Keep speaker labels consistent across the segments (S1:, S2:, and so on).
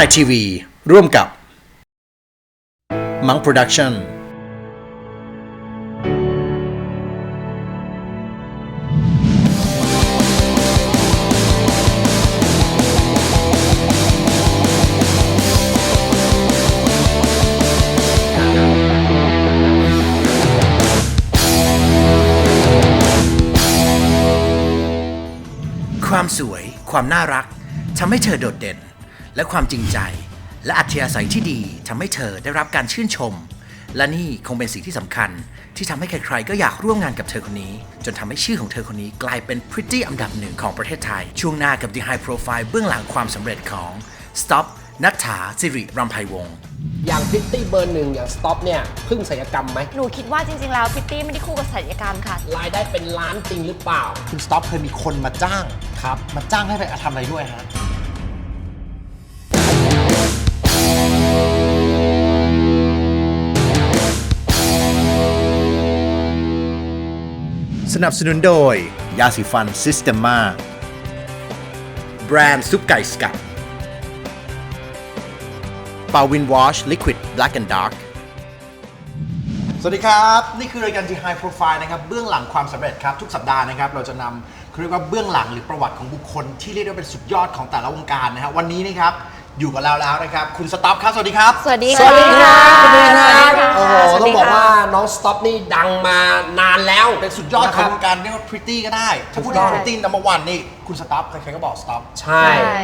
S1: นายทีวี ร่วมกับมังโปรดักชั่นความสวย ความน่ารักทำให้เธอโดดเด่น และความจริงใจ และอัธยาศัยที่ดีทำให้เธอได้รับการชื่นชม และนี่คงเป็นสิ่งที่สำคัญ ที่ทำให้ใครๆก็อยากร่วมงานกับเธอคนนี้ จนทำให้ชื่อของเธอคนนี้กลายเป็นพริตตี้อันดับหนึ่งของประเทศไทย ช่วงหน้ากับ The High Profile เบื้องหลังความสำเร็จของ Stop นัทธาสิริรำไพวงศ์
S2: อย่างพิตตี้เบอร์หนึ่งอย่างสต็อปเนี่ยพึ่งศัลยกรรมไหม
S3: หนูคิดว่าจริงๆ แล้วพิตตี้ไม่ได้คู่กับศัลยกรรมค่ะ
S2: รายได้เป็นล้านจริงหรือเปล่า
S1: คุณสต็อปเคยมีคนมาจ้าง
S2: ครับ
S1: มาจ้างให้ไปทำอะไรด้วยฮะ สนับสนุนโดย ยาสีฟันซิสเตมา แบรนด์ซุปไก่สกัดปาวินวอชลิควิดแบล็กแอนด์ดาร์กสวัสดีครับ นี่คือรายการ The High Profile นะครับเบื้องหลังความสำเร็จครับ ทุกสัปดาห์นะครับเราจะนำเขาเรียกว่าเบื้องหลังหรือประวัติของบุคคลที่เรียกได้ว่าเป็นสุดยอดของแต่ละวงการนะฮะวันนี้นะครับ อยู่กับเราแล้วนะครับ คุณสต็อปครับ สวัสดีครับ
S3: สวัสดี
S2: สวัสดีครับ
S3: สวัสดี
S2: ค
S3: ค่ะ
S2: รับโอ้โห
S3: สวัส
S2: ต้อง
S3: ดี
S2: บอก
S3: ค่ะ
S2: ว่าน้องสต็อปนี่ดังมานานแล้ว
S1: เป็นสุดยอดของวง
S2: นะค
S1: กา
S2: รับ
S1: รเรียกว่าพริตตี้ก็ได้ ถ้าพูด
S2: ถู
S1: ถึ
S2: ก
S1: ง
S2: ต้อง
S1: พริตตี้นัมเบอร์วันนี่ คุณสต็อปใครๆก็บอกสต็อป
S2: ใช่
S3: ใช่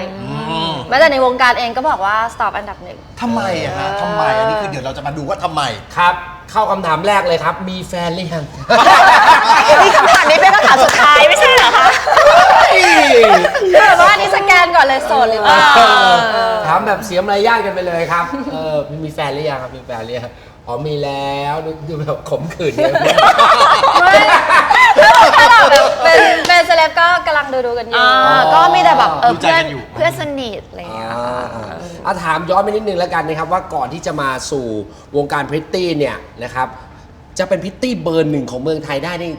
S3: แม้แต่ในวงการเองก็บอกว่า stop อันดับหนึ่ง
S1: ทำไมอะฮะทำไม อันนี้คือเดี๋ยวเราจะมาดูว่าทำไม
S2: ครับ เข้าคำถามแรกเลยครับ มีแฟนหรือยัง
S3: นี่คำถามนี้เป็นคำถามสุดท้ายไม่ใช่เหรอคะ แบบว่าอันนี้สแกนก่อนเลยโสดหรือเปล่า
S2: ถามแบบเสียมารยาทกันไปเลยครับ เออ มีแฟนหรือยังครับ มีแฟนหรือยังอ๋อมีแล้วดูดูแบบขมขื่นเนี่ย
S3: ไม่ถ้าเราแบบเป็นเป็นเซเลบก็กำลังดูดูๆกันอยู่ก็มีแต่แบบเออ
S1: ดูใจ
S3: เพื่อ
S1: กันนอยู่
S3: เพื่อนสนิทอะไรอย่างเงี้ย
S2: อ่าอ่าอะถามย้อนไปนิดนึงแล้วกันนะครับ ว่าก่อนที่จะมาสู่วงการพริตตี้เนี่ยนะครับ จะเป็นพริตตี้เบอร์หนึ่งของเมืองไทยได้นี่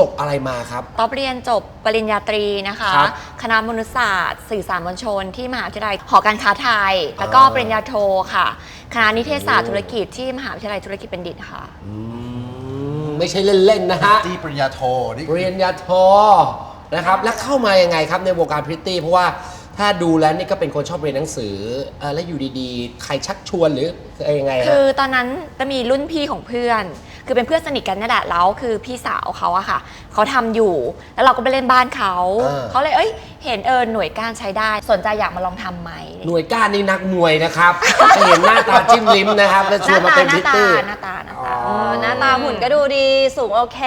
S2: จบอะไรมาครับ
S3: ต๊อบเรียนจบปริญญาตรีนะคะ
S2: ครับ
S3: คณะมนุษยศาสตร์ สื่อสารมวลชน ที่มหาวิทยาลัยหอการค้าไทย แล้วก็
S2: อ่า
S3: ปริญญาโทค่ะ คณะนิเทศศาสตร์ธุรกิจที่มหาวิทยาลัยธุรกิจบัณฑิตค่ะ
S2: อืมไม่ใช่เล่น ๆ นะฮะ
S1: ที่ปริญญาโทนี่
S2: ปริญญาโทนะครับ แล้วเข้ามายังไงครับในวงการพริตตี้ เพราะว่าถ้าดูแล้วนี่ก็เป็นคนชอบเรียนหนังสือเออแล้วอยู่ดีๆ ใครชักชวนหรืออะไรยังไงฮะ
S3: คือตอนนั้นจะมีรุ่นพี่ของเพื่อน คือเป็นเพื่อนสนิทกันนี่แหละแล้วคือพี่สาวเขาอะค่ะเขาทำอยู่ แล้วเราก็ไปเล่นบ้านเขา
S2: เออ
S3: เขาเลยเอ้ยเห็นเออหน่วยก้านใช้ได้ สนใจอยากมาลองทำไหม
S2: หน่วยก้านนี่นักมวยนะครับจะเห็นหน้าตาจิ้มลิ้มนะครับ แล้ว
S3: ห
S2: ชวน
S3: น้า
S2: มา
S3: ตา
S2: เป็น
S3: ห
S2: พ
S3: น้า
S2: ริต
S3: ตา
S2: ตี้
S3: หน้าตาหน้า
S2: อ๋
S3: ตา
S2: อ
S4: เออหน้าตาหุ่นก็ดูดีสูงโอเค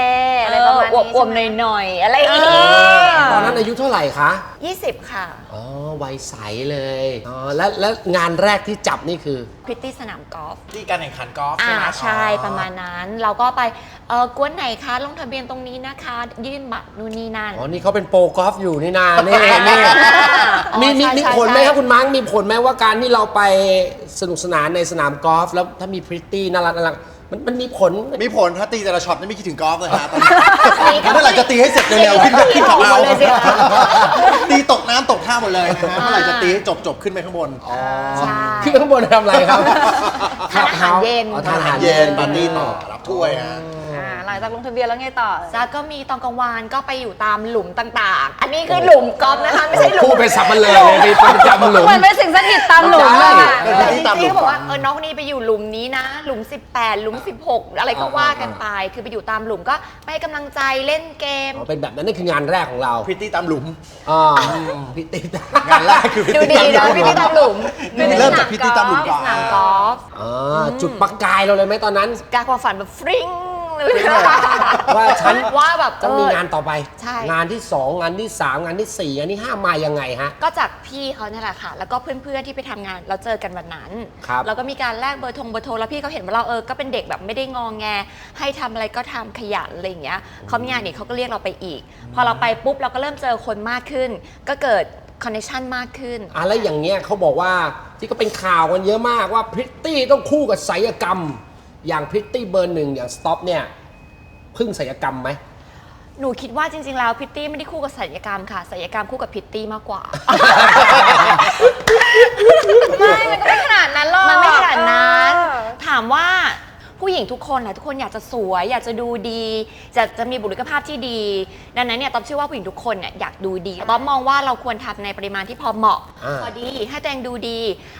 S4: อะไรประมาณ
S3: อวบ
S4: นี้
S3: อวบ
S4: ใช่ไหม
S3: หน่อยๆ อะไรอย่าง
S4: เอ
S3: งี้
S4: อ
S2: ตอนนั้นอายุเท่าไหร่คะ
S3: ยี่สิบค่ะ
S2: อ๋อวัยใสเลยอ๋อแล้วแล้วงานแรกที่จับนี่คือ
S3: พริตตี้สนามกอล์ฟ
S1: ที่การแข่งขันกอล์ฟ
S3: อ่า
S1: ใช่ไหม
S3: ใช่ประมาณนั้น เราก็ไปเออกวนไหนคะ ลงทะเบียนตรงนี้นะคะ ยื่นบัตรนู่นนี่นั่น
S2: อ๋อ นี่เขาเป็นโปรกอล์ฟอยู่นี่นา นี่นี่
S3: อ๋อ
S2: มีมี
S3: ใช่
S2: มี
S3: ใช่
S2: ผลไหม
S3: ใช่
S2: ครับคุณมั้งมีผลไหมว่าการที่เราไปสนุกสนานในสนามกอล์ฟแล้วถ้ามีพริตตี้น่ารักน่ารัก มันมันมีผล
S1: มีผลถ้าตีแต่ละช็อตไม่คิดถึงกอล์ฟเลยฮะตอนนี้เมื่อไหร่จะตีให้เสร็จเร็วๆขึ้นขึ้นของเรา
S3: เลยสิ
S1: ตีตกน้ำตกท่าหมดเลยนะฮะเมื่อไหร่จะตีให้จบจบขึ้นไปข้างบน
S3: ใช่
S2: ขึ้นไปข้างบนทำอะไรครับ
S3: ทานอาหารเย็น
S2: อ๋อทานอาหาร
S1: เย็
S2: เย็
S1: น
S2: น
S1: ปาร์ตี้ต่อรับถ้วยฮะ
S4: อ่าหลังจากลงทะเบียนแล้วไงต่อ
S3: แล้วก็มีตอนกลางวันก็ไปอยู่ตามหลุมต่างๆ อันนี้คือหลุมกอล์ฟนะคะไม่ใช่หลุม
S2: พูดเป็นสับมันเลยเลยมีประจำหลุม
S4: เหมือนเป็นสิ่งสถิตตามหลุมเลยอะ
S1: ได้
S3: แต่
S1: ที่
S3: จ
S1: ตามหลุ
S3: ริ
S1: ม
S3: งๆเขาบอกว่าเออน้องคนนี้ไปอยู่หลุมนี้นะ หลุม 18 หลุม16 อะไรก็ว่ากันไป คือไปอยู่ตามหลุมก็ไปให้กำลังใจเล่นเกม
S2: อ๋อเป็นแบบนั้นนี่คืองานแรกของเรา
S1: พริตตี้ตามหลุม
S2: อ่าพริตตี้
S1: งานแรกคือพริต
S3: ดู
S1: ตี้
S3: ดี
S1: ตามห
S3: นะ
S1: ลุม
S3: พี่ที่ตามหลุม
S1: เริ่มจากพริตตี้ตามหลุมก่อน
S3: สนามกอล์ฟ
S2: อ่าจุดประกายเราเลยไหมตอนนั้น
S3: กาความฝันแบบฟริ้ง เลย
S2: ว่าฉัน
S3: ว่าแบบ
S2: จะมี
S3: เออ
S2: งานต่อไป
S3: ใช่
S2: งานที่ 2 งานที่ 3 งานที่ 4 งานที่ 5 มายังไงฮะ
S3: ก็จากพี่เขาเนี่ยแหละค่ะ แล้วก็เพื่อนๆที่ไปทำงาน เราเจอกันวันนั้น
S2: ครับ
S3: แล้วก็มีการแลกเบอร์ทงเบอร์โทร แล้วพี่เขาเห็นว่าเราเออ ก็เป็นเด็กแบบไม่ได้งองแง ให้ทำอะไรก็ทำขยันอะไรอย่างเงี้ยเขามีงานอีกเขาก็เรียกเราไปอีก พอเราไปปุ๊บเราก็เริ่มเจอคนมากขึ้น ก็เกิดคอนเนคชั่นมากขึ้น
S2: อะแล้วอย่างเงี้ยเขาบอกว่าที่ก็เป็นข่าวกันเยอะมากว่าพริตตี้ต้องคู่กับศัลยกรรม อย่างพริตตี้เบอร์หนึ่งอย่างสต็อปเนี่ยพึ่งศิลปกรรมไหม
S3: หนูคิดว่าจริง ๆ แล้วพิตตี้ไม่ได้คู่กับศัลยกรรมค่ะศัลยกรรมคู่กับพิตตี้มากกว่า
S4: ไม่ มัน
S3: ก็ไม่
S5: ขนาดนั้น
S4: หร
S5: อ
S3: กมันไม่ขนาดนั้น ถามว่า ผู้หญิงทุกคนแหละทุกคนอยากจะสวย อยากจะดูดีจะจะมีบุคลิกภาพที่ดี ดังนั้นเนี่ยต๊อบเชื่อว่าผู้หญิงทุกคนเนี่ยอยากดูดีต๊อบมองว่าเราควรทำในปริมาณที่พอเหมาะ
S2: อ่า
S3: พอดีให้ตัวเองดูดี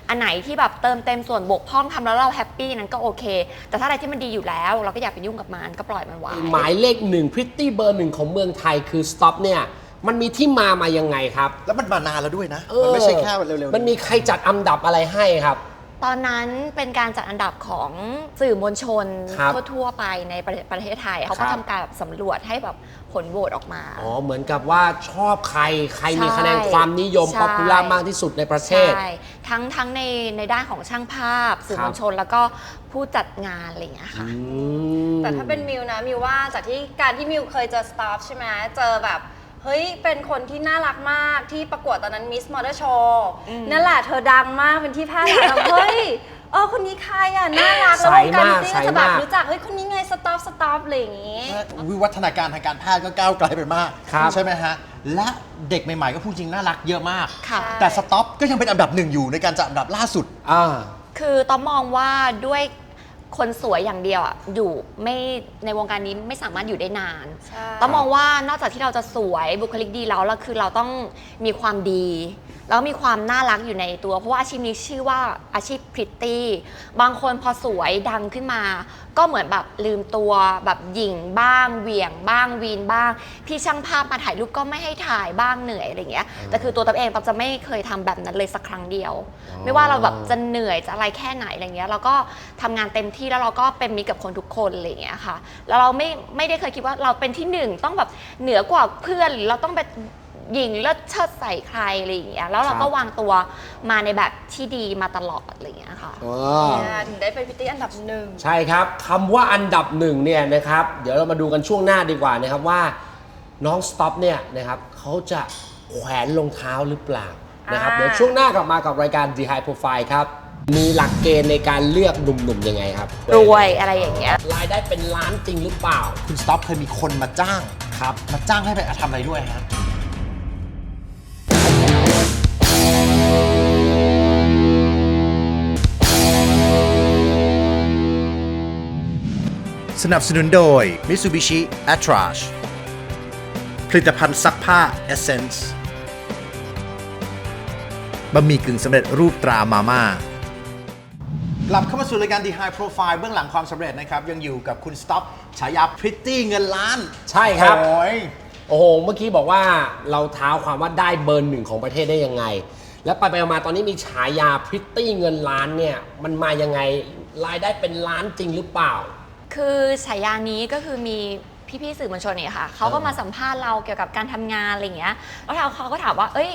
S3: อันไหนที่แบบเติมเต็มส่วนบกพร่องทำแล้วเราแฮปปี้นั้นก็โอเค แต่ถ้าอะไรที่มันดีอยู่แล้ว เราก็อย่าไปยุ่งกับมันก็ปล่อยมันไว้
S2: หมายเลขหนึ่งพริตตี้เบอร์หนึ่งของเมืองไทยคือ Stop เนี่ย มันมีที่มามายังไงครับ
S6: แล้วมันมานานแล้วด้วยนะ
S2: เออ
S6: มันไม่ใช่แค่เร็วๆ
S2: มันมีใครจัดอันดับอะไรให้ครับ
S3: ตอนนั้นเป็นการจัดอันดับของสื่อมวลชน
S2: ครับ
S3: ทั่วๆไปในประเทศประเทศไทย เขา
S2: ครั
S3: ก็
S2: บ
S3: ทำการแบบสำรวจให้แบบผลโหวตออกมา
S2: อ๋อ เหมือนกับว่าชอบใคร ใครมี
S3: ใช่
S2: คะแนนความนิยม
S3: ใช่
S2: ป๊อปปูล่ามากที่สุดในประเทศ
S3: ใช่ทั้งทั้งในในด้านของช่างภาพ สื่อ
S2: ครับ
S3: มวลชนแล้วก็ผู้จัดงานอะไรอย่างเงี้ยค่ะ
S2: อืม
S4: แต่ถ้าเป็นมิวนะมิวว่าจากที่การที่มิวเคยเจอสตาฟใช่ไหมเจอแบบ เฮ้ย เป็นคนที่น่ารักมากที่ประกวดตอนนั้นมิสมอเตอร์โชว์นั่นแหละเธอดังมากเป็นที่แพร่หลายแบบเฮ้ยเออคนนี้ใครอะ น่ารักแล้ว
S2: ใส
S4: วงการ
S2: มาก
S4: ที่
S2: ใส
S4: ก็จะแบบ
S2: มาก
S4: รู้จัก เฮ้ย คนนี้ไงสตาฟสตาฟอะไรอย่างงี้
S6: วิวัฒนาการทางการแพทย์ก็ก้าวไกลไปมาก
S2: ครับ
S6: ใช่ไหมฮะ และเด็กใหม่ๆ ก็พูดจริงน่ารักเยอะมาก
S3: ค่ะ
S6: แต่สต็อปก็ยังเป็นอันดับหนึ่งอยู่ในการจัดอันดับล่าสุด
S2: อ่า
S3: คือต้องมองว่าด้วย คนสวยอย่างเดียวอะอยู่ไม่ในวงการนี้ไม่สามารถอยู่ได้นาน
S4: ใช่
S3: ต้องมองว่านอกจากที่เราจะสวยบุคลิกดีแล้วเราคือเราต้องมีความดีแล้วมีความน่ารักอยู่ในตัว เพราะว่าอาชีพนี้ชื่อว่าอาชีพพริตตี้ บางคนพอสวยดังขึ้นมา ก็เหมือนแบบลืมตัวแบบหยิ่งบ้างเหวี่ยงบ้างวีนบ้าง พี่ช่างภาพมาถ่ายรูปก็ไม่ให้ถ่ายบ้างเหนื่อยอะไรอย่างเงี้ยแต่คือตัวตับเองตับจะไม่เคยทำแบบนั้นเลยสักครั้งเดียว ไม่ว่าเราแบบจะเหนื่อยจะอะไรแค่ไหนอะไรเงี้ยเราก็ทำงานเต็มที่แล้วเราก็เป็นมิตรกับคนทุกคนอะไรอย่างเงี้ยค่ะ แล้วเราไม่ไม่ได้เคยคิดว่าเราเป็นที่หนึ่งต้องแบบเหนือกว่าเพื่อนหรือเราต้องไป หญิงเลิศเชิดใส่ใครอะไรอย่างเงี้ยแล้วเราก็
S2: ครับ
S3: วางตัวมาในแบบที่ดีมาตลอดอะไรอย่างเงี้ยค่ะ
S2: อ๋อ
S4: เนี่ยถึงได้เป็นพิตตี้อันดับหนึ่ง
S2: ใช่ครับคำว่าอันดับหนึ่งเนี่ยนะครับ เดี๋ยวเรามาดูกันช่วงหน้าดีกว่านะครับว่า น้องสต็อปเนี่ยนะครับเขาจะแขวนรองเท้าหรือเปล่านะครับ
S4: อ่า
S2: เดี๋ยวช่วงหน้ากลับมากับรายการ The High Profile ครับ มีหลักเกณฑ์ในการเลือกหนุ่มๆยังไงครับ
S3: รวยอะไรอย่างเงี้ย
S2: รายได้เป็นล้านจริงหรือเปล่า
S6: คุณสต็อปเคยมีคนมาจ้างครับ มาจ้างให้ไปทำอะไรด้วยฮะ สนับสนุนโดย Mitsubishi a t r a s h ผลิตภัณฑ์ซักผ้า Essence บะหมี่กึ่งสำเร็จรูปตรามาม่ากลับเข้ามาสู่รายการ The High Profile เบื้องหลังความสำเร็จนะครับ ยังอยู่กับคุณสต็อปฉายาพริตตี้เงินล้าน
S2: ใช่ครับ
S6: โอ้ย
S2: โอ้โห เมื่อกี้บอกว่าเราเท้าความว่าได้เบอร์หนึ่งของประเทศได้ยังไง แล้วไปไปมาๆตอนนี้มีฉายาพริตตี้เงินล้านเนี่ย มันมายังไง รายได้เป็นล้านจริงหรือเปล่า
S3: คือฉายานี้ก็คือมีพี่ๆสื่อมวลชนเนี่ยค่ะเขาก็มาสัมภาษณ์เราเกี่ยวกับการทำงานอะไรอย่างเงี้ยแล้วเราเขาก็ถามว่า เอ้ย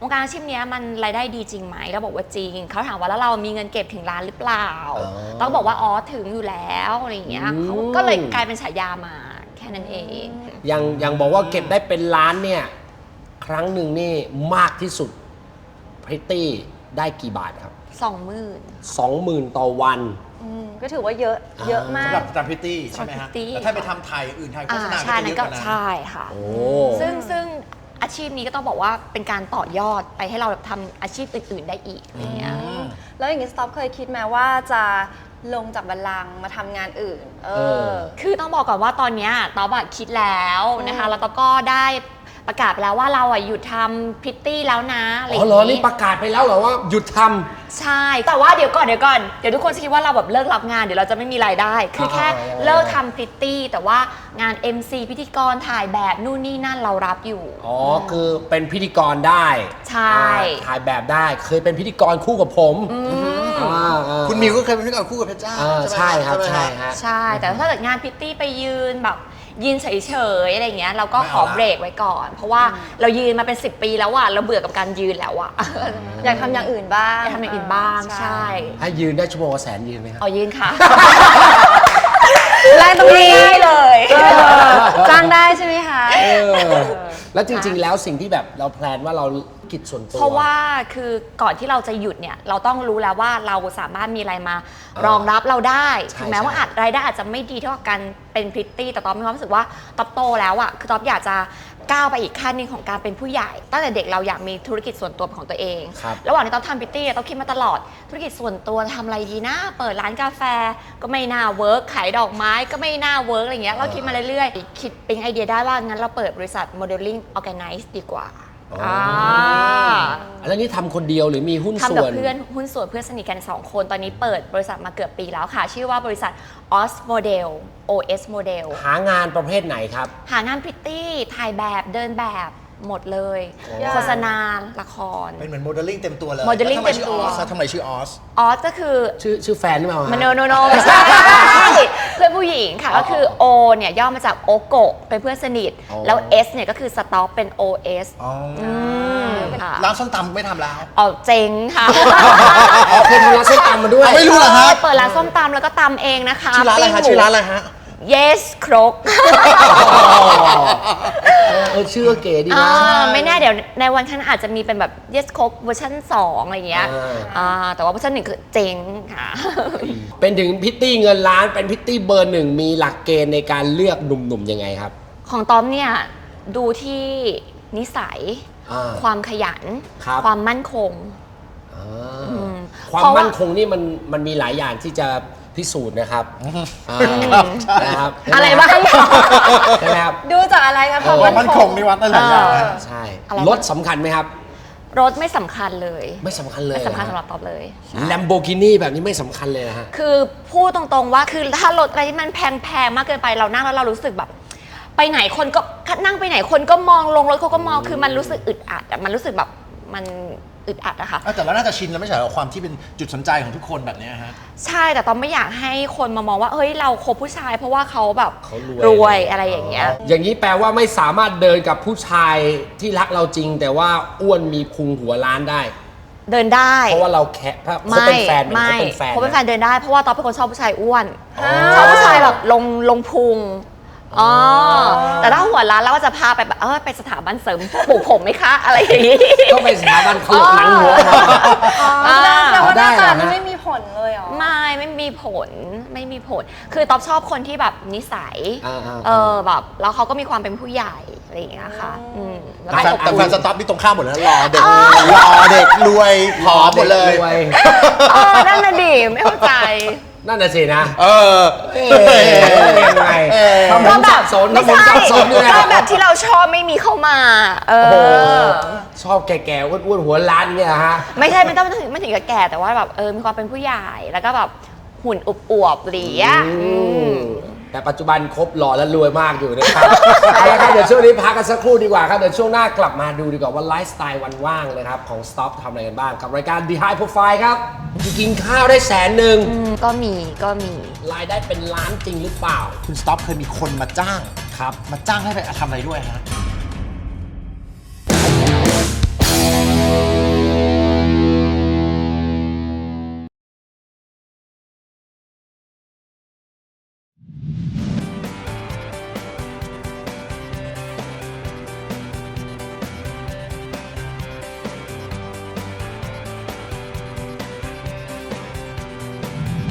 S3: วงการอาชีพเนี้ยมันรายได้ดีจริงไหมเราบอกว่าจริง เขาถามว่าแล้วเรามีเงินเก็บถึงล้านหรือเปล่า
S2: อ๋อ
S3: ต้องบอกว่าอ๋อถึงอยู่แล้วอะไรอย่างเงี้ย
S2: อืม
S3: เขาก็เลยกลายเป็นฉายามาแค่นั้นเอง
S2: ยังยังบอกว่าเก็บได้เป็นล้านเนี่ย ครั้งหนึ่งนี่มากที่สุดพริตตี้ได้กี่บาทครับ
S3: สองหมื่น
S2: 20,000 ต่อวัน
S4: อืมก็ถือว่าเยอะเยอะมา
S6: สำห
S4: ก
S6: รับจำพริตตี้ใช่ไหมฮะ
S3: สำหรับพริตตี้
S6: แต่ถ้าไปทำไทยอื่นไทยโฆ
S3: อ่า
S6: ษณา
S3: ใช่
S6: ก็จะ
S3: นั้
S6: เย
S3: น
S6: อะ
S3: ก็
S6: กว่านั้น
S3: ใช่ค่ะ
S2: โอ้
S3: ซึ่งซึ่งอาชีพนี้ก็ต้องบอกว่าเป็นการต่อยอดไปให้เราทำอาชีพอื่น ๆ ได้อีกอะไรเงี้ย
S4: แล้วอย่างนี้สต็อปเคยคิดไหมว่าจะลงจากบัลลังก์มาทำงานอื่น เอ
S2: เอ
S4: อ
S2: อ
S3: คือต้องบอกก่อนว่าตอนเนี้ยต๊อบอะคิดแล้วนะคะ
S4: อืม
S3: แล้วต๊อบก็ได้ ประกาศไปแล้วว่าเราอะหยุดทำพริตตี้แล้วนะอะไรอ
S2: อ๋อย่างเหรอ นี่
S3: งี้
S2: ประกาศไปแล้วเหรอว่าหยุดทำ
S3: ใช่ แต่ว่าเดี๋ยวก่อนเดี๋ยวก่อนเดี๋ยวทุกคนจะคิดว่าเราแบบเลิกรับงานเดี๋ยวเราจะไม่มีรายได้ คือแค่
S2: อ่าๆๆ
S3: เลิกทำพริตตี้แต่ว่างาน MC พิธีกรถ่ายแบบนู่นนี่นั่นเรารับอยู่
S2: อ๋อ คือเป็นพิธีกรได้
S3: ใช่
S2: อ่าถ่ายแบบได้ เคยเป็นพิธีกรคู่กับผมอ่าอ่า
S6: คุณมิวก็เคยเป็นพิธีกรคู่กับเพชรจ้า
S2: อ่า
S6: ไหม
S2: ใช่ครับ
S6: ไหม
S2: ใช่ฮะ
S3: ใช่ แต่ถ้าเกิดงานพริตตี้ไปยืนแบบ ยืนเฉยๆอะไรอย่างเงี้ยเราก็
S6: ไม่
S3: ข
S6: เอา
S3: อ
S6: ละ
S3: เบรกไว้ก่อน เพราะว่าเรายืนมาเป็น 10 ปีแล้วอะเราเบื่อกับการยืนแล้วอะ
S4: อยากทำอย่างอื่นบ้าง
S3: อยากทำอย่างอื่นบ้างใช่
S2: ถ้ายืนได้ชั่วโมงละแสนยืนไหมครับ
S3: เอายืนค่ะ
S4: แรงตรงนี้ง่ายเลยจ้างได้ใช่ไหมคะ
S2: เออ แล้วจริง ๆ แล้วสิ่งที่แบบเราแพลนว่าเรากิจส่วนตัว
S3: เพราะว่าคือก่อนที่เราจะหยุดเนี่ยเราต้องรู้แล้วว่าเราสามารถมีอะไรมา รองรับเราได้
S2: ใช่
S3: ถึงแม้ว่า
S2: ใช่
S3: อาจรายได้อาจจะไม่ดีเท่ากับการเป็นพริตตี้แต่ต๊อบมีความรู้สึกว่าต๊อบโตแล้วอะคือต๊อบอยากจะ ก้าวไปอีกขั้นหนึงของการเป็นผู้ใหญ่ ตั้งแต่เด็กเราอยากมีธุรกิจส่วนตัวเป็นของตัวเอง
S2: ครับ
S3: ระหว่างที่ต้องทำพิตตี้ต้องคิดมาตลอด ธุรกิจส่วนตัวทำอะไรดีนะ เปิดร้านกาแฟก็ไม่น่าเวิร์กขายดอกไม้ก็ไม่น่าเวิร์กอะไรเงี้ยเราคิดมาเรื่อยๆ คิดเป็นไอเดียได้ว่างั้นเราเปิดบริษัท modeling organize ดีกว่า
S2: อ๋อ อ่าแล้วนี่ทำคนเดียวหรือมีหุ้น
S3: ทำ
S2: ส่
S3: กับ
S2: วน
S3: เพื่อนหุ้นส่วนเพื่อนสนิทกัน 2 คน ตอนนี้เปิดบริษัทมาเกือบปีแล้วค่ะ ชื่อว่าบริษัท OS Model OS Model
S2: หางานประเภทไหนครับ
S3: หางานพริตตี้ถ่ายแบบเดินแบบหมดเลย
S4: อ๋อ
S3: โฆษณาละคร
S6: เป็นเหมือนโมเดลลิ่งเต็มตัวเลย
S3: modeling
S6: แล้ทำไมชื่อ
S3: เต็มตัว
S6: ออสทำไมชื่อออส
S3: ออสก็คือ
S2: ชื่อชื่อแฟนหรือเปล่าฮะ
S3: มันโนโนโนไม่ใช่เพื่อนผู้หญิงค่ะ ก็คือ O เนี่ยย่อมาจากโอโกะเป็นเพื่อนสนิท
S2: อ๋อ
S3: แล้ว S เนี่ยก็คือสต็อปเป็น OS
S6: อ๋อ
S3: มค่ะ
S6: ร้านส้มตำไม่ทำแล้ว
S3: อ๋อเจ๋งค่ะ
S2: อ๋อเคยทำร้านส้มตำมาด้วย
S6: เอาไม่รู้เหรอฮะ
S3: เปิดร้านส้มตำแล้วก็ตำเองนะคะ
S6: ชื่อร้านอะไรฮะ
S3: ปิ้งหมู
S6: ชื่อร้านอะไรฮะ
S3: Yes ครก
S2: เออชื่อเก๋ดี
S3: อ่า
S2: นะ
S3: ไม่แน่เดี๋ยวในวันข้างหน้าอาจจะมีเป็นแบบ Yes ครกเวอร์ชัน2อะไรอย่างเงี้ย
S2: อ่า
S3: อ่าแต่ว่าเวอร์ชันหนึ่งคือเจ๋งค่ะ
S2: เป็นถึงพิตตี้เงินล้านเป็นพิตตี้เบอร์หนึ่งมีหลักเกณฑ์ในการเลือกหนุ่มๆยังไงครับ
S3: ของตอมเนี่ยดูที่นิสัย
S2: อ่า
S3: ความขยัน
S2: ครับ
S3: ความมั่นคง
S2: อ่า
S3: อืม
S2: ความ
S3: เพราะว่า
S2: มั่นคงนี่มันมันมีหลายอย่างที่จะ พิสูจน์นะครับอ่า
S6: ครับใช่
S2: นะครับ
S3: อะไรบ้าง
S2: ใช่ไหมครับ
S4: ดูจากอะไรคะ
S2: เออ
S6: ความมั่นคงนี่วัดได้หลายอย่างนะ
S2: ใช่
S3: อะไร
S2: รถสำคัญไหมครับ
S3: รถไม่สำคัญเลย
S2: ไม่สำคัญเลย
S3: ไม่สำคัญสำหรับตอบเลย
S2: แลมโบกินี่แบบนี้ไม่สำคัญเลยนะฮะ
S3: คือพูดตรงๆว่าคือถ้ารถอะไรที่มันแพงๆมากเกินไปเรานั่งแล้วเรารู้สึกแบบ ไปไหนคนก็นั่งไปไหนคนก็มองลงรถเขาก็มองคือมันรู้สึกอึดอัดอะมันรู้สึกแบบมัน อึดอัดอะค่ะ
S6: เอ้าแต่เราน่าจะชินแล้วไม่ใช่เหรอความที่เป็นจุดสนใจของทุกคนแบบเนี้ยฮะ
S3: ใช่แต่ต้องไม่อยากให้คนมามองว่าเฮ้ยเราคบผู้ชายเพราะว่าเขาแบบ
S2: เขารวย
S3: รวยอะไรอย่างเงี้ย
S2: อย่างนี้แปลว่าไม่สามารถเดินกับผู้ชายที่รักเราจริง แต่ว่าอ้วนมีพุงหัวล้านได้
S3: เดินได้
S2: เพราะว่าเราแค่เขา
S3: ไม่
S2: เป็นแฟน
S3: ไม่
S2: เขาเป็นแฟน
S3: เขาเป็นแฟนเดินได้เพราะว่าตอนเป็นคนชอบผู้ชายอ้วน
S2: อ๋อ
S3: ชอบผู้ชายแบบลงลงพุง อ๋อแต่ถ้าหัวร้านเราก็จะพาไปแบบเออไปสถาบันเสริมปลูกผมไหมคะอะไรอย่างงี้
S2: ก็ไปสถาบันเขาหลกหนังหัวมา
S4: อ๋อแสดงแสดงว่าหน้า
S2: ได้เหรอ
S4: ตา
S2: ฮะ
S4: นี่ไม่มีผลเลยเหรอ
S3: ไม่ไม่มีผลไม่มีผล คือต๊อบชอบคนที่แบบนิสัย
S2: อ่าๆ
S3: เออแบบแล้วเขาก็มีความเป็นผู้ใหญ่อะไรอย่างเงี้ยค่ะ อืมแล้ว
S6: แต่
S3: ก็
S6: แฟน
S3: อบ
S6: แต่
S3: อุ่
S6: แฟ
S3: น
S6: นสต็อปนี่ตรงข้ามหมดแล้วนะรอเด็กรอเด็กรวยผอมหมดเลย
S2: รวย
S3: เออนั่นน่ะดิไม่เข้าใจ
S2: นั่นน่ะสินะ
S6: เออ
S2: เอ๊ะยังไง
S6: เออ
S2: ทำผมสับสน
S3: ไม่
S2: ทำผม
S3: ใช่
S2: สับสนด้วยนะ
S3: ก็แบบที่เราชอบไม่มีเข้ามา เอ
S2: โอ้โห
S3: อ
S2: ชอบแก่ๆอ้วนๆหัวล้านเนี่ยฮะ
S3: ไม่ใช่ไม่ต้องไม่ถึงไม่ถึงกับแก่แต่ว่าแบบเออมีความเป็นผู้ใหญ่แล้วก็แบบหุ่นอวบๆหลีอะ
S2: อื
S3: อื
S2: ม
S3: ม
S2: แต่ปัจจุบันครบหล่อและรวยมากอยู่นะครับเอาละครับเดี๋ยวช่วงนี้พักกันสักครู่ดีกว่าครับ เดี๋ยวช่วงหน้ากลับมาดูดีกว่าว่าไลฟ์สไตล์วันว่างนะครับ ของ Stop ทำอะไรกันบ้าง กับรายการ The High Profile ครับ กินข้าวได้แสนหนึ่ง
S3: อืมก็มีก็มี
S2: รายได้เป็นล้านจริงหรือเปล่า
S6: คุณสต็อปเคยมีคนมาจ้าง
S2: ครับ
S6: มาจ้างให้ไปทำอะไรด้วยฮะ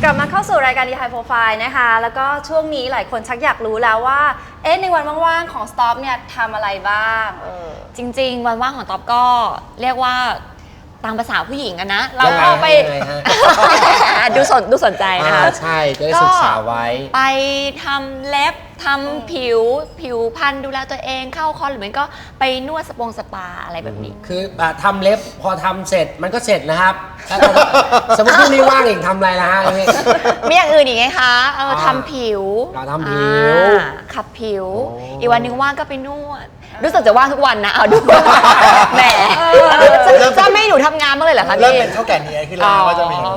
S4: กลับมาเข้าสู่รายการ The High Profile นะคะ แล้วก็ช่วงนี้หลายคนชักอยากรู้แล้วว่า เอ๊ะในวันว่างๆของ Stop เนี่ยทำอะไรบ้างเออ
S3: จริง ๆ วันว่างของต๊อบก็เรียกว่าตามภาษาผู้หญิงอะนะ เรา
S2: ยังไง
S3: ก็ไป
S2: ยังไงฮะ
S3: ดูสนดูสนใจนะ
S2: อ่า
S3: คะ
S2: ใช่ จะได้ศึกษาไว้
S3: ไปทำเล็บ ทำผิวผิวพรรณดูแลตัวเองเข้าคอร์สหรือไม่ก็ไปนวดสปงสปาอะไรแบบนี้
S2: คืออะทำเล็บพอทำเสร็จมันก็เสร็จนะครับแล้วก็สมมติพรุ่งนี้ว่างอีกทำอะไรนะฮะนี่
S3: มีอย่างอื่นอีกไงคะเออ
S2: อ่า
S3: ทำผิว
S2: อ่าทำผิว
S3: อ่าขับผิว
S2: โอ้
S3: อีกวันหนึ่งว่างก็ไปนวด รู้สึกจะว่างทุกวันนะ เอาดู แหมจะจะไม่ให้หนูทำงานเมื่อไหร่เหรอคะ
S6: เริ่ม
S3: พี่
S6: เป็นเท่าแก่เนียขึ้นแล้วก็จะมี
S3: อ๋อ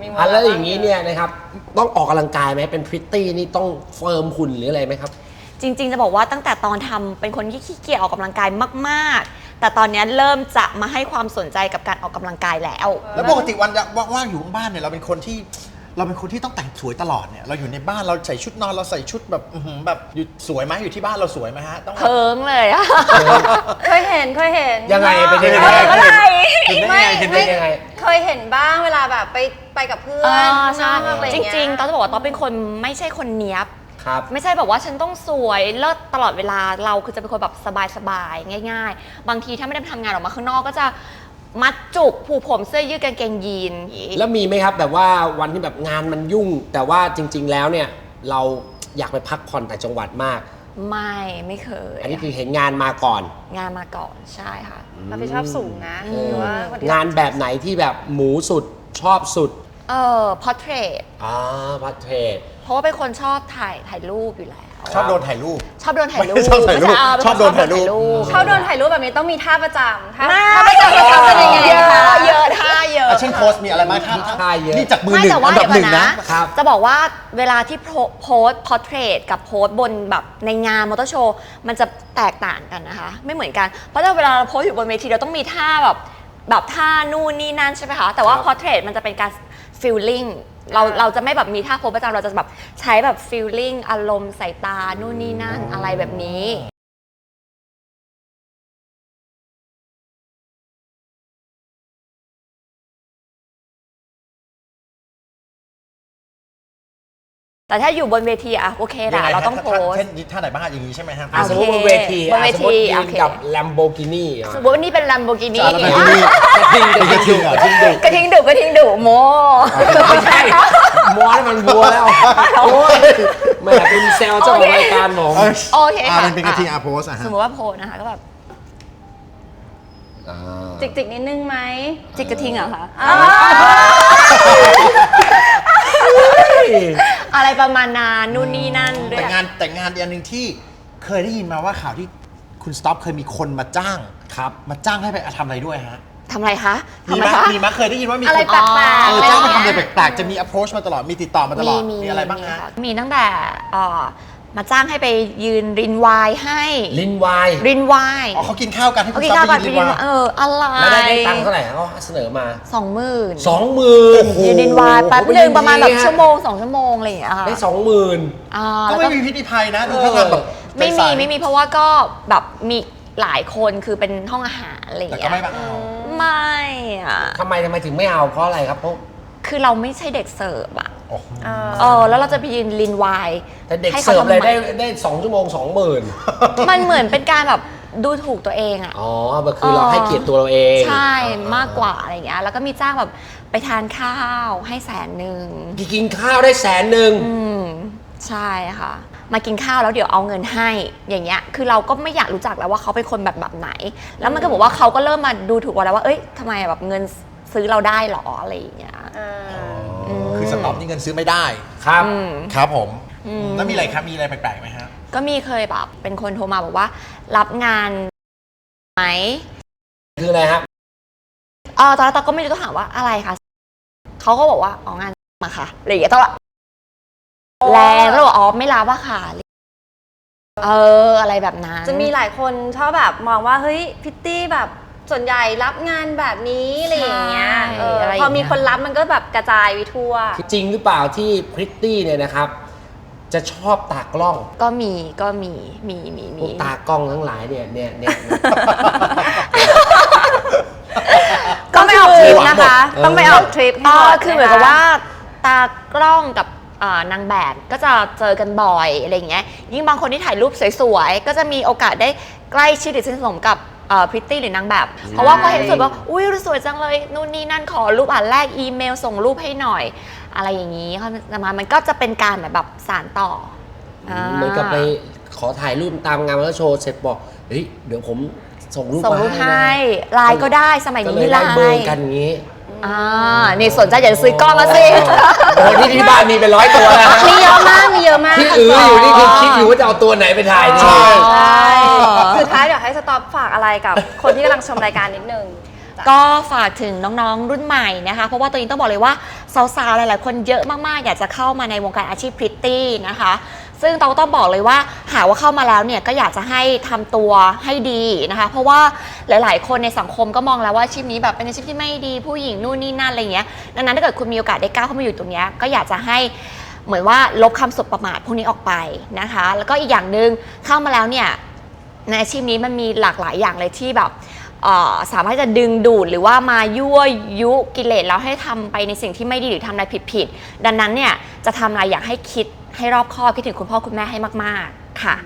S4: มี
S2: อะแล้วอย่างนี้เนี่ยนะครับ ต้องออกกำลังกายไหมเป็นพริตตี้นี่ต้องเฟิร์มหุ่นหรืออะไรไหมครับ
S3: จริง ๆ จะบอกว่าตั้งแต่ตอนทำเป็นคนที่ขี้เกียจออกกำลังกายมากๆ แต่ตอนนี้เริ่มจะมาให้ความสนใจกับการออกกำลังกายแล้ว
S6: แล้วปกติวันว่างๆอยู่บ้านเนี่ยเราเป็นคนที่ เราเป็นคนที่ต้องแต่งสวยตลอดเนี่ยเราอยู่ในบ้านเราใส่ชุดนอนเราใส่ชุดแบบอื้อหือแบบอยู่สวยไหมอยู่ที่บ้านเราสวยไหมฮะต้องแบบ
S3: เพิงเลยอะ
S4: เคยเห็นเคยเห็น
S2: ยังไงเป็นยังไง
S4: เออ
S3: เมื่อไหร่
S6: เห็นได้ไงเห็นได้
S2: เป็นยังไง
S4: เคยเห็นบ้างเวลาแบบไปไปกับเพื่อน
S3: อ่า
S4: ข้างน
S3: ใช่
S4: อกอะไร
S3: จ
S4: เงี้ย
S3: ริงๆต้องจะบอกว่าต้องเป็นคนไม่ใช่คนเนี้ยบ
S2: ครับ
S3: ไม่ใช่แบบว่าฉันต้องสวยเลิศตลอดเวลาเราคือจะเป็นคนแบบสบายๆ ง่าย ๆ บางทีถ้าไม่ได้ทำงานออกมาข้างนอกก็จะ มัดจุกผูกผมเสื้อยืดกางเกงยีน
S2: แล้วมีไหมครับแบบว่าวันที่แบบงานมันยุ่ง แต่ว่าจริง ๆ แล้วเนี่ยเราอยากไปพักผ่อนแต่างจังหวัดมาก
S3: ไม่ไม่เคย
S2: อันนี้คือเห็นงานมาก่อน
S3: งานมาก่อนใช่ค่ะ
S4: รับผิดชอบสูงนะหรือว่าคนที่
S2: งานแบบไหนที่แบบหมูสุดชอบสุด
S3: เออพอเทรต
S2: อ่าพัทเทศ
S3: เพราะว่าเป็นคนชอบถ่ายถ่ายรูปอยู่แล้ว
S6: ชอบโดนถ่ายรูป
S3: ชอบโดนถ่ายรูป
S6: ไม่ชอบถ่ายรูป
S3: ไม่ใเช
S6: อบโดนถ่ายรูป
S4: ชอบโดนถ่ายรูปแบบนี้ต้องมีท่าประจำท่า
S3: ไม่
S4: ท่าประจำประจ
S6: โพสต์มีอะไรบ้างท่า
S2: ท่าเยอะ
S6: นี่จากมือ
S3: ไม่
S6: หนึ่ง
S3: แต่ว่า
S6: อันดับหนึ่ง
S3: เดี๋ยวก่
S6: นะ
S3: อนะ ครับจะบอกว่าเวลาที่โพโพสพอร์เทรตกับโพสบนแบบในงานมอเตอร์โชว์มันจะแตกต่างกันนะคะ ไม่เหมือนกัน เพราะถ้าเวลาเราโพสอยู่บนเวทีเราต้องมีท่าแบบแบบท่านู่นนี่นั่นใช่ไหมคะ แต่ว่าพอร์เทรตมันจะเป็นการฟิลลิ่งเราเราจะไม่แบบมีท่าโพสประจำเราจะแบบใช้แบบฟิลลิ่งอารมณ์สายตานู่นนี่นั่นอะไรแบบนี้ แต่ถ้าอยู่บนเวทีอะโอเค
S6: ยั
S3: ละ
S6: ไงฮะ
S3: เราต้องโพส
S6: เช่นท่าไหนบ้างฮะอย่างนี้ใช่ไหมฮะ
S2: อะ
S3: โอเค
S2: สมมติบนเวที
S3: บนเว
S2: อะสมมติ
S3: ที
S2: ยื
S3: โอนเค
S2: กับ Lamborghini อะ
S3: สมมติว่านี่เป็น Lamborghini
S6: จะอะไรแบบนี้
S2: กระทิงกระทิง
S6: เหรอ
S2: กระทิงดุ
S3: กระทิงดุกระทิงดุโม
S2: ไม่ใช่มอนี่มันวัวแล้วโอ้ยแหม่คุณแซวเจ้าของรายการผม
S3: โอเค
S6: อ่า
S3: ค่ะ
S6: มันเป็นกระทิงอาโพสอะ
S3: ส
S6: ฮะ
S3: มมติว่าโพสนะคะก็แบบ
S2: อ่า
S4: จิกจิกๆนิดนึงไหม
S3: จิกกระทิงเหรอคะ
S4: อ่า
S3: อะไรประมาณนั้นนู่นนี่นั่นด้ว
S6: แต่
S3: ย
S6: งานแต่งานอีกอันหนึ่งที่เคยได้ยินมาว่าข่าวที่คุณสต็อปเคยมีคนมาจ้าง
S2: ครับ
S6: มาจ้างให้ไปทำอะไรด้วยฮะ
S3: ทำอะไรคะ
S6: มี
S3: ทำ
S6: ไห
S3: อะ
S6: ม
S3: ไรคะ
S6: มีไหมเคยได้ยินว่ามี
S4: อะไร
S6: คน
S4: แปลก
S6: เออ
S4: ๆ
S6: จ้างมาทำ
S3: อะ
S6: อะไรไร
S3: เงี้ย
S6: แปลกๆจะมี approach มาตลอดมีติดต่อมาตลอดมีอะไรบ้างฮะ
S3: ค่มีตั้งแต่เอ่อ มาจ้างให้ไปยืนรินไวน์ให้
S2: ลินวาย
S3: รินไวน์
S6: อ๋อเขากินข้าวกันให้คุ
S3: โอ
S6: ณ
S3: เค
S6: สต็อ
S3: ค่ะ
S6: ป
S3: ก่อน
S6: ไป
S3: ไป
S6: ยิน
S3: ริน
S6: ว่า
S3: เอออะไร
S2: แล้วได้ได้ตังค์เท่าไหร่เขาเสนอมา
S3: สองหมื่น
S2: สองหมื่น
S3: ยืนรินไวน์แป๊บหนึ่งประมาณแบบชั่วโมงสองชั่วโมงอะไรอย่างเงี้ยค่ะ
S2: ได้สองหมื่น
S3: อ่า
S6: ก็
S3: แล้ว
S6: ไม่
S3: ก็
S6: มีพิธีภัยนะ ดูท่าทางแบบ
S3: ไม่
S6: ใส
S3: มี
S6: ๆ
S3: ไม่มีเพราะว่าก็แบบมีหลายคนคือเป็นห้องอาหารอะไรอย่าง
S6: แต่
S3: เงี้
S6: ก็
S3: ย
S6: ไม่มาเอา
S3: ไม่อะ
S2: ทำไมทำไมถึงไม่เอาเพราะอะไรครับเพราะ
S3: คือเราไม่ใช่เด็กเสิร์ฟอะ
S6: โอ้โห
S4: เออ
S3: เออแล้วเราจะไปยืนลินไวน์
S2: แต่เด็ก
S3: ให้
S2: เสิร์ฟ
S3: ทำ
S2: เลย
S3: ไม
S2: ได้ได้สองชั่วโมงสองหมื่น
S3: มันเหมือนเป็นการแบบดูถูกตัวเองอะ
S2: อ๋อแบบคือเราให้เกียรติตัวเราเอง
S3: ใช่มากกว่าอะไรอย่างเงี้ยแล้วก็มีจ้างแบบไปทานข้าวให้แสนหนึ่ง
S2: กินข้าวได้แสนหนึ่ง
S3: อืมใช่ค่ะ มากินข้าวแล้วเดี๋ยวเอาเงินให้อย่างเงี้ยคือเราก็ไม่อยากรู้จักแล้วว่าเขาเป็นคนแบบแบบไหน แล้วมันก็บอกว่าเขาก็เริ่มมาดูถูกเราแล้วว่าเอ้ยทำไมแบบเงิน ซื้อเราได้หรออะไรอย่างเงี้ย
S4: เออ
S6: คือสต็อปนี่เงินซื้อไม่ได้
S2: ครับ
S3: อืม
S6: ครับผม
S3: อืม
S6: แล้วมีอะไรครับ มีอะไรแปลกๆไหมฮะ
S3: ก็มีเคยแบบเป็นคนโทรมาบอกว่า รับงานไหม
S2: คืออะไรครับ
S3: เออตอนแรกตอนก็ไม่รู้ต้องถามว่าอะไรคะเขาก็บอกว่าอ๋องานมาค่ะอะไรอย่างเงี้ยตอนแรงแล้วบอกอ๋อไม่รับว่าค่ะ เออ อะไรแบบนั้น
S4: จะมีหลายคนชอบแบบมองว่าเฮ้ยพิตตี้แบบ ส่วนใหญ่รับงานแบบนี้อะไรอย่างเงี้ยเออพอมีคนรับมันก็แบบกระจายไปทั่ว
S2: จริงหรือเปล่าที่พริตตี้เนี่ยนะครับ จะชอบตากล้อง
S3: ก็มีก็มีมีมี
S2: พ
S3: มี
S2: วกตากล้องทั้งหลายเนี่ยเนี่ยเนี่ย
S3: ก็ไม่ออกทริปนะคะ
S2: เออ
S4: ต้องไปออกทริป
S3: อ๋อ
S4: ให้หมด
S3: คือเหมือนกับว่าตากล้องกับอ่านางแบบก็จะเจอกันบ่อยอะไรอย่างเงี้ยยิ่งบางคนที่ถ่ายรูปสวยๆ ก็จะมีโอกาสได้ใกล้ชิดหรือสนิทสนมกับ พริตตี้หรือนางแบบ เพราะว่าพอเห็นสวยว่าอุ้ยสวยจังเลยนู่นนี่นั่นขอรูปอ่านแรกอีเมลส่งรูปให้หน่อย อะไรอย่างนี้ค่ะมันมันก็จะเป็นการแบบแบบสารต่ออ่า
S2: เหมือนกับไปขอถ่ายรูปตามงานแล้วโชว์เสร็จบอกเฮ้ยเดี๋ยวผมส่งรูป
S3: ส่ง
S2: มา
S3: รูป
S2: ให้
S3: ให้
S2: นะ
S3: ไลน์ก็ได้สมัย
S2: ก็
S3: นี้
S2: เลย
S3: มีไล
S2: ไล่เบอร์
S3: น์
S2: กันอย่างนี้
S3: อ่า นี่สนใจอยากจะซื้อกล้องแล้วสิ
S2: โอ้ที่ที่บ้านมีเป็นร้อยตัวแล้วฮะ
S4: มีเยอะมากมีเยอะมาก
S2: ที่อืออยู่นี่คือคิดอยู่ว่าจะเอาตัวไหนไปถ่ายดี
S6: ใช่
S4: ใช่ สุดท้ายเดี๋ยวให้สต็อปฝากอะไรกับคนที่กำลังชมรายการนิดนึง
S3: ก็ฝากถึงน้องๆรุ่นใหม่นะคะ เพราะว่าตัวนี้ต้องบอกเลยว่าสาวๆหลายๆคนเยอะมากๆ อยากจะเข้ามาในวงการอาชีพพริตตี้นะคะ ซึ่งต้องต้องบอกเลยว่าหาว่าเข้ามาแล้วเนี่ยก็อยากจะให้ทำตัวให้ดีนะคะ เพราะว่าหลาย ๆ คนในสังคมก็มองแล้วว่าอาชีพนี้แบบเป็นอาชีพที่ไม่ดีผู้หญิงนู่นนี่นั่นอะไรเงี้ยดังนั้นถ้าเกิดคุณมีโอกาสได้ก้าวเข้ามาอยู่ตรงนี้ก็อยากจะให้เหมือนว่าลบคำสบประมาทพวกนี้ออกไปนะคะ แล้วก็อีกอย่างหนึ่งเข้ามาแล้วเนี่ยในอาชีพนี้มันมีหลากหลายอย่างเลยที่แบบเอ่อสามารถจะดึงดูดหรือว่ามายั่วยุกิเลสแล้วให้ทำไปในสิ่งที่ไม่ดีหรือทำอะไรผิดๆดังนั้นเนี่ยจะทำอะไรอยากให้คิด ให้รอบคอบคิดถึงคุณพ่อคุณแม่ให้มาก ๆ ค่ะ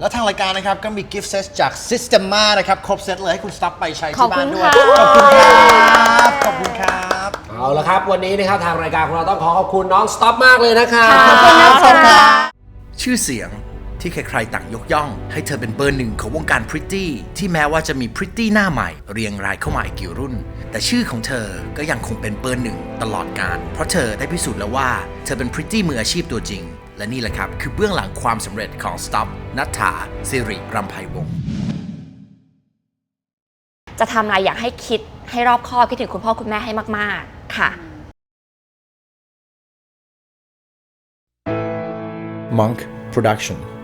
S6: แล้วทางรายการนะครับ ก็มีกิฟต์เซตจาก Systema นะครับ ครบเซตเลยให้คุณสต็อปไปใช้
S3: ขอบ
S6: ที่
S3: คุ
S6: บ้าน
S3: ณ
S6: ด้วย
S3: ค่ะ
S6: ขอบคุณครับ ขอบคุณครับ
S2: เอาละครับ วันนี้นะครับทางรายการของเราต้องขอขอบคุณน้องสต็อปมากเลยนะครับ
S3: ขอบคุณนะคะ
S1: ชื่อเสียงที่ใครๆต่างยกย่อง ให้เธอเป็นเบอร์หนึ่งของวงการพริตตี้ ที่แม้ว่าจะมีพริตตี้หน้าใหม่เรียงรายเข้ามาอีกกี่รุ่น แต่ชื่อของเธอก็ยังคงเป็นเบอร์หนึ่งตลอดกาลเพราะเธอได้พิสูจน์แล้วว่า เธอเป็นพริตตี้มืออาชีพตัวจริง และนี่แหละครับ คือเบื้องหลังความสำเร็จของ Stop นัทธาสิริรำไพวงศ์
S3: จะทำอะไรอยากให้คิดให้รอบคอบคิดถึงคุณพ่อคุณแม่ให้มาก ๆ ค่ะ
S7: Monk Production.